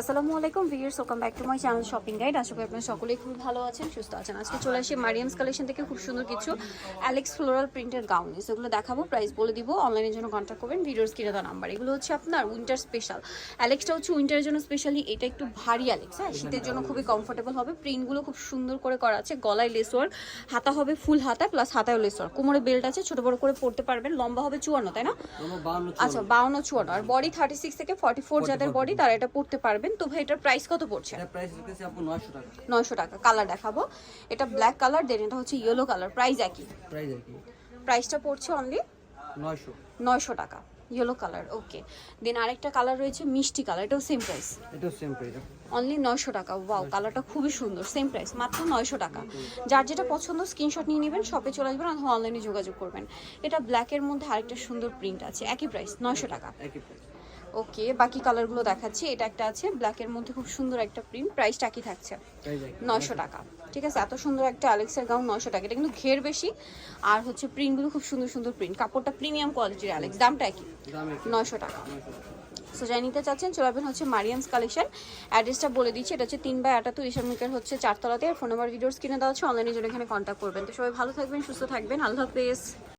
আসসালামু আলাইকুম viewers welcome back to my channel shopping guide আশা করি আপনারা সকলেই খুব ভালো আছেন সুস্থ আছেন। আজকে চলে আসি মারিয়ামস কালেকশন থেকে খুব সুন্দর কিছু অ্যালেক্স ফ্লোরাল প্রিন্টের গাউন সেগুলো দেখাবো প্রাইস বলে দিব অনলাইনের জন্য কন্ট্যাক্ট করবেন। ভিডিওস কিনে দেওয়া নাম্বার এগুলো হচ্ছে আপনার উইন্টার স্পেশাল অ্যালেক্সটা হচ্ছে উইন্টারের জন্য স্পেশালি এটা একটু ভারী অ্যালেক্স হ্যাঁ? শীতের জন্য খুবই কমফোর্টেবল হবে। প্রিন্টগুলো খুব সুন্দর করে করা আছে গলায় লেস হাতা হবে ফুল হাতা প্লাস হাতায় লেস কোমরে বেল্ট আছে ছোট বড় করে পড়তে পারবেন। লম্বা হবে চুয়ান্ন তাই না? আচ্ছা বাউন্ন চুয়ান্ন। আর বডি থার্টি সিক্স থেকে ফর্টি ফোর যাদের বডি তারা এটা পড়তে পারবেন। তো ভাই এটার প্রাইস কত পড়ছে? নয়শো টাকা। কালার দেখাবো। এটা ব্ল্যাক কালার দেন এটা হচ্ছে ইয়েলো কালার প্রাইস একই? প্রাইসটা পড়ছে অনলি নয়শো। নয়শো টাকা। ইয়েলো কালার ওকে দেন আরেকটা কালার রয়েছে মিষ্টি কালার এটাও সেম প্রাইস এটাও সেম প্রাইস অনলি নয়শো টাকা। ওয়াও কালারটা খুবই সুন্দর। সেম প্রাইস মাত্র নয়শো টাকা। যার যেটা পছন্দ স্ক্রিনশট নিয়ে নেবেন শপে চলে আসবেন অথবা অনলাইনে যোগাযোগ করবেন। এটা ব্ল্যাকের মধ্যে আরেকটা সুন্দর প্রিন্ট আছে। একই প্রাইস নয়শো টাকা। একই প্রাইস ওকে বাকি কালারগুলো দেখাচ্ছি। এটা একটা আছে ব্ল্যাকের মধ্যে খুব সুন্দর একটা প্রিন্ট প্রাইসটা কি থাকছে? নয়শো টাকা। ঠিক আছে এত সুন্দর একটা অ্যালেক্সের গাউন নয়শো টাকা। এটা কিন্তু ঘের বেশি। আর হচ্ছে প্রিন্টগুলো খুব সুন্দর সুন্দর প্রিন্ট কাপড়টা প্রিমিয়াম কোয়ালিটির অ্যালেক্স দামটা কি একই। নয়শো টাকা। সো যাই নিতে চাচ্ছেন চলে আসবেন হচ্ছে মারিয়ামস কালেকশন অ্যাড্রেসটা বলে দিচ্ছি এটা হচ্ছে তিন বাই আটাত্তর ইসলামিকের হচ্ছে চারতলাতে। আর ফোন নাম্বার ভিডিওস কিনে দেওয়া হচ্ছে অনলাইনে জন্য এখানে কন্ট্যাক্ট করবেন। তো সবাই ভালো থাকবেন সুস্থ থাকবেন। আল্লাহ হাফেজ।